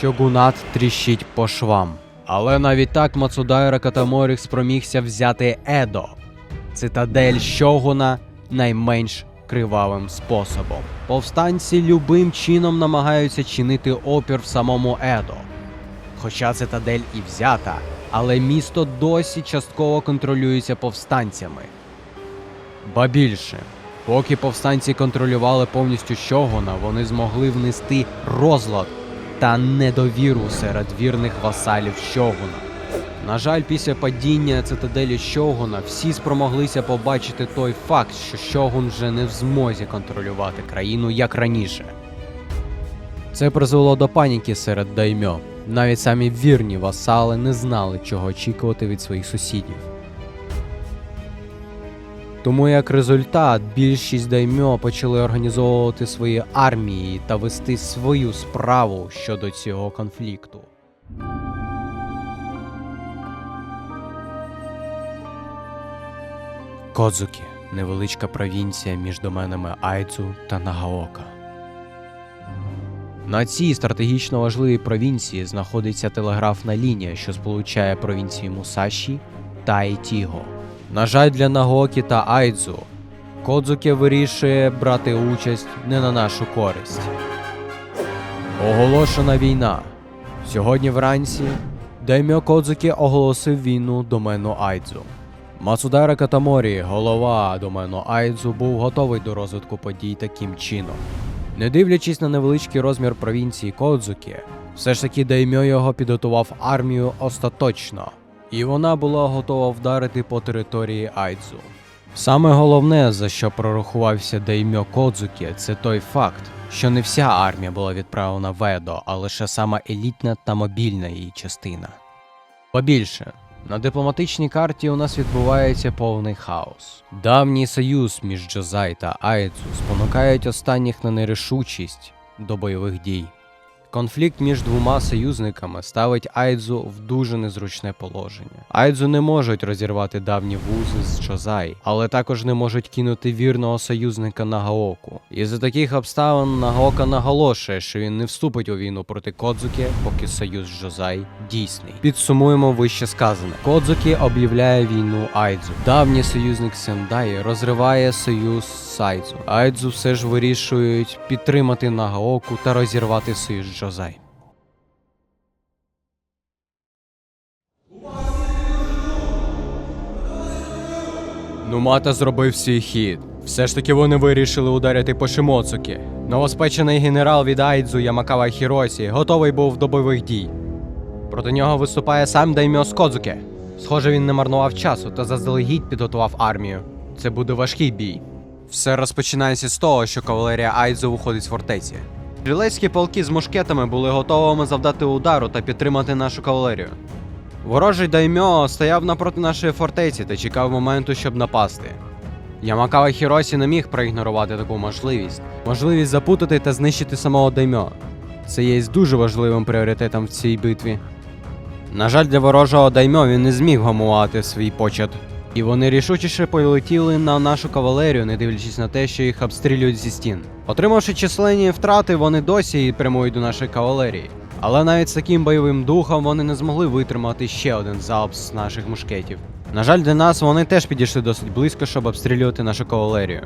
Шогунат тріщить по швам. Але навіть так Мацудайра Катаморіх спромігся взяти Едо, цитадель Шогуна найменш кривавим способом. Повстанці любим чином намагаються чинити опір в самому Едо. Хоча цитадель і взята, але місто досі частково контролюється повстанцями. Ба більше, поки повстанці контролювали повністю Щогуна, вони змогли внести розлад та недовіру серед вірних васалів Щогуна. На жаль, після падіння цитаделі Щогуна всі спромоглися побачити той факт, що Щогун вже не в змозі контролювати країну як раніше. Це призвело до паніки серед даймьо. Навіть самі вірні васали не знали, чого очікувати від своїх сусідів. Тому як результат, більшість даймьо почали організовувати свої армії та вести свою справу щодо цього конфлікту. Кодзукі невеличка провінція між доменами Айдзу та Нагаока. На цій стратегічно важливій провінції знаходиться телеграфна лінія, що сполучає провінції Мусаші та Ітіго. На жаль, для Нагокі та Айдзу Кодзуке вирішує брати участь не на нашу користь. Оголошена війна. Сьогодні вранці Даймьо Кодзуке оголосив війну домену Айдзу. Мацудара Катаморі, голова домену Айдзу, був готовий до розвитку подій таким чином. Не дивлячись на невеличкий розмір провінції Кодзукі, все ж таки Даймьо його підготував армію остаточно, і вона була готова вдарити по території Айдзу. Саме головне, за що прорахувався Даймьо Кодзукі, це той факт, що не вся армія була відправлена в Едо, а лише сама елітна та мобільна її частина. Побільше, на дипломатичній карті у нас відбувається повний хаос. Давній союз між Джозай та Айдзу спонукають останніх на нерішучість до бойових дій. Конфлікт між двома союзниками ставить Айдзу в дуже незручне положення. Айдзу не можуть розірвати давні вузи з Чозай, але також не можуть кинути вірного союзника Нагаоку. І за таких обставин Нагаока наголошує, що він не вступить у війну проти Кодзуки, поки союз з Джозай дійсний. Підсумуємо вище сказане. Кодзуки об'являє війну Айдзу. Давній союзник Сендай розриває союз з Айдзу. Айдзу все ж вирішують підтримати Нагаоку та розірвати союз з Джозай. Нумата зробив свій хід. Все ж таки вони вирішили ударити по Шимоцукі. Новоспечений генерал від Айдзу Ямакава Хіросі готовий був до бойових дій. Проти нього виступає сам Даймьо з Кодзуке. Схоже, він не марнував часу та заздалегідь підготував армію. Це буде важкий бій. Все розпочинається з того, що кавалерія Айдзу виходить з фортеці. Стрілецькі полки з мушкетами були готовими завдати удару та підтримати нашу кавалерію. Ворожий даймьо стояв напроти нашої фортеці та чекав моменту, щоб напасти. Ямакава Хіросі не міг проігнорувати таку можливість. Можливість запутати та знищити самого даймьо. Це є дуже важливим пріоритетом в цій битві. На жаль, для ворожого даймьо він не зміг гамувати свій почет. І вони рішучіше полетіли на нашу кавалерію, не дивлячись на те, що їх обстрілюють зі стін. Отримавши численні втрати, вони досі прямують до нашої кавалерії. Але навіть з таким бойовим духом вони не змогли витримати ще один залп з наших мушкетів. На жаль, для нас вони теж підійшли досить близько, щоб обстрілювати нашу кавалерію.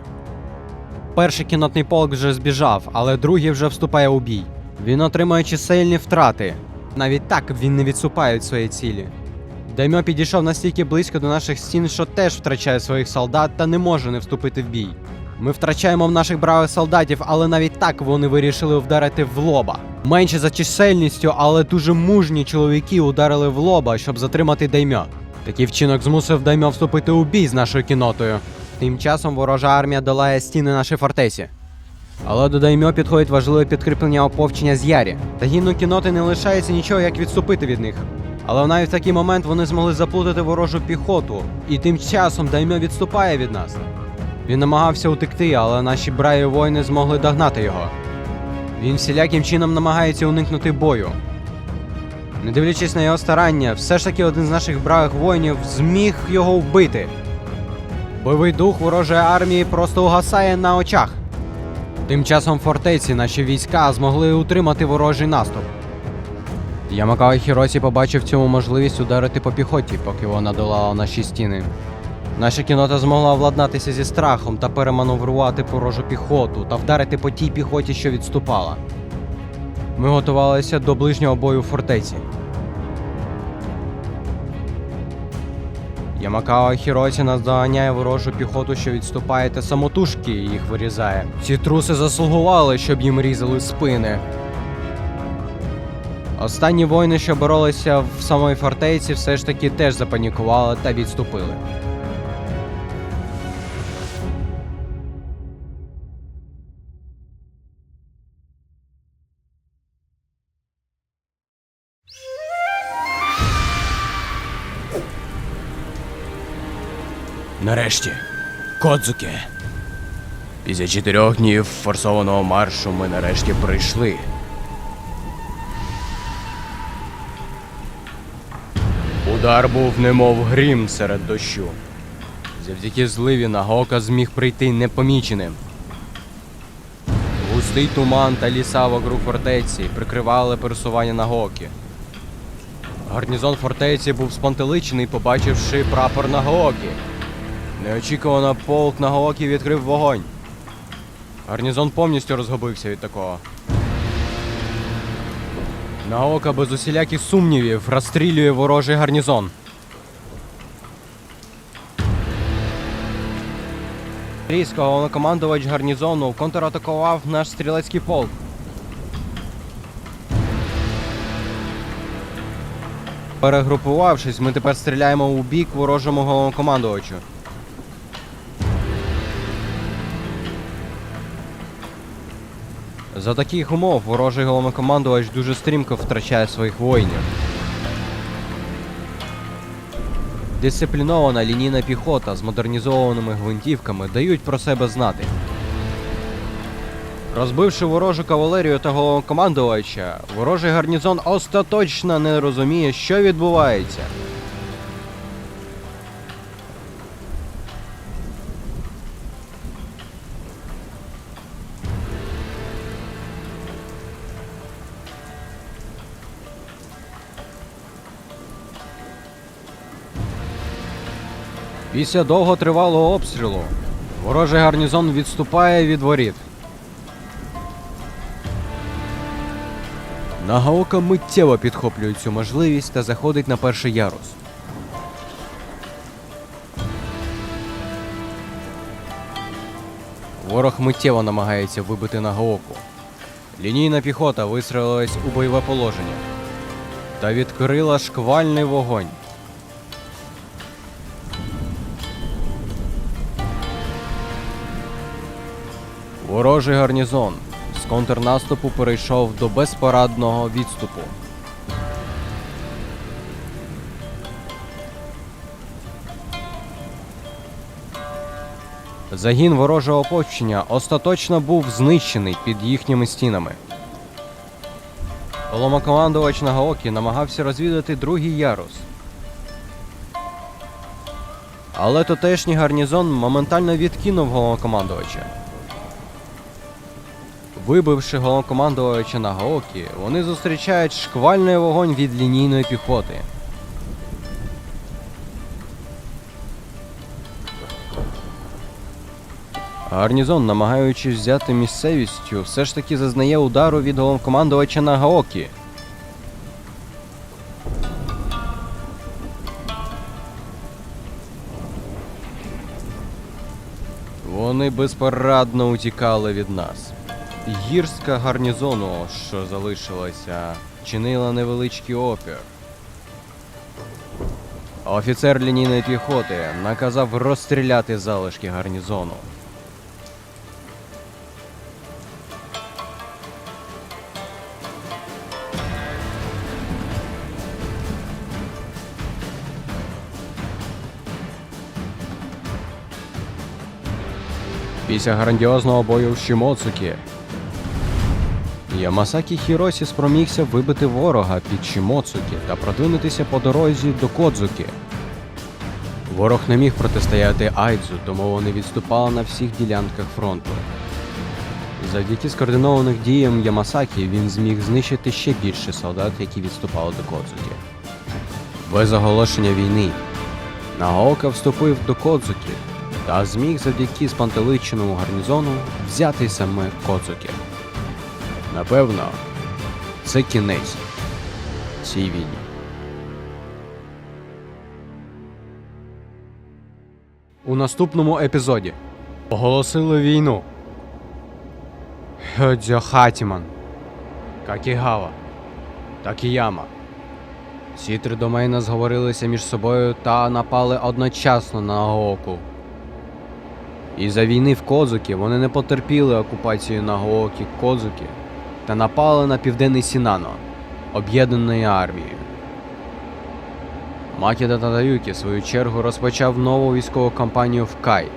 Перший кінотний полк вже збіжав, але другий вже вступає у бій. Він отримує чисельні втрати. Навіть так він не відступає від своєї цілі. Даймьо підійшов настільки близько до наших стін, що теж втрачає своїх солдат та не може не вступити в бій. Ми втрачаємо в наших бравих солдатів, але навіть так вони вирішили вдарити в лоба. Менше за чисельністю, але дуже мужні чоловіки ударили в лоба, щоб затримати Даймьо. Такий вчинок змусив Даймьо вступити у бій з нашою кінотою. Тим часом ворожа армія долає стіни нашої фортеці. Але до Даймьо підходить важливе підкріплення оповчення з Ярі. Та гімну кіноти не лишається нічого, як відступити від них. Але навіть в такий момент вони змогли заплутати ворожу піхоту, і тим часом Даймьо відступає від нас. Він намагався утекти, але наші браві воїни змогли догнати його. Він всіляким чином намагається уникнути бою. Не дивлячись на його старання, все ж таки один з наших бравих воїнів зміг його вбити. Бойовий дух ворожої армії просто угасає на очах. Тим часом в фортеці наші війська змогли утримати ворожий наступ. Ямакава Хіросі побачив цьому можливість ударити по піхоті, поки вона долала наші стіни. Наша кінота змогла владнатися зі страхом та переманеврувати порожу піхоту та вдарити по тій піхоті, що відступала. Ми готувалися до ближнього бою фортеці. Ямакава Хіросі наздоганяє ворожу піхоту, що відступає, та самотужки їх вирізає. Ці труси заслугували, щоб їм різали спини. Останні воїни, що боролися в самої фортеці, все ж таки теж запанікували та відступили. Нарешті, Кодзуке. Після чотирьох днів форсованого маршу ми нарешті прийшли. Удар був немов грім серед дощу. Завдяки зливі Нагока зміг прийти непоміченим. Густий туман та ліса вокруг фортеці прикривали пересування Нагоки. Гарнізон фортеці був спантеличений, побачивши прапор Нагоки. Неочікувано полк Нагоки відкрив вогонь. Гарнізон повністю розгубився від такого. Наока без усіляких сумнівів розстрілює ворожий гарнізон. Різко головнокомандувач гарнізону контратакував наш стрілецький полк. Перегрупувавшись, ми тепер стріляємо у бік ворожому головнокомандувачу. За таких умов ворожий головнокомандувач дуже стрімко втрачає своїх воїнів. Дисциплінована лінійна піхота з модернізованими гвинтівками дають про себе знати. Розбивши ворожу кавалерію та головнокомандувача, ворожий гарнізон остаточно не розуміє, що відбувається. Після довготривалого обстрілу ворожий гарнізон відступає від воріт. Нагаока миттєво підхоплює цю можливість та заходить на перший ярус. Ворог миттєво намагається вибити Нагаоку. Лінійна піхота вистрелилась у бойове положення та відкрила шквальний вогонь. Ворожий гарнізон з контрнаступу перейшов до безпорадного відступу. Загін ворожого ополчення остаточно був знищений під їхніми стінами. Головнокомандувач Нагаокі намагався розвідати другий ярус. Але тутешній гарнізон моментально відкинув головнокомандувача. Вибивши головнокомандувача на Гаокі, вони зустрічають шквальний вогонь від лінійної піхоти. Гарнізон, намагаючись взяти місцевістю, все ж таки зазнає удару від головнокомандувача на Гаокі. Вони безпорадно утікали від нас. Гірська гарнізону, що залишилася, чинила невеличкий опір. Офіцер лінійної піхоти наказав розстріляти залишки гарнізону. Після грандіозного бою в Шімоцукі Ямасакі Хіросі спромігся вибити ворога під Шімоцукі та продвинутися по дорозі до Кодзуки. Ворог не міг протистояти Айдзу, тому вони відступали на всіх ділянках фронту. Завдяки скоординованих діям Ямасакі він зміг знищити ще більше солдат, які відступали до Кодзуки. Без оголошення війни Нагаока вступив до Кодзуки та зміг завдяки спантеличеному гарнізону взяти саме Кодзуки. Напевно, це кінець цій війні. У наступному епізоді оголосили війну. Хьодзьо Хатіман, Какігава, Такіяма. Ці три домейна зговорилися між собою та напали одночасно на Нагаоку. Із-за війни в Козукі вони не потерпіли окупації Нагаокі Козукі та напали на південний Сінано, об'єднаної армією. Макіда Тадаюкі, в свою чергу, розпочав нову військову кампанію в Кай.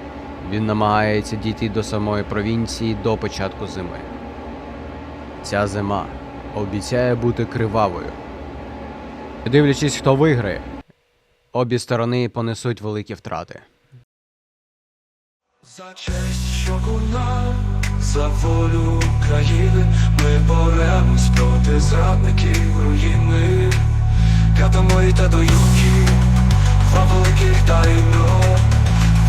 Він намагається дійти до самої провінції до початку зими. Ця зима обіцяє бути кривавою. Дивлячись, хто виграє, обі сторони понесуть великі втрати. За честь щокуна, за волю України ми боремось проти зрадників руїни. Катамої та до юки, два великих дайно,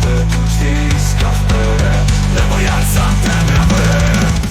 ведуть війська вперед, не бояться темряви.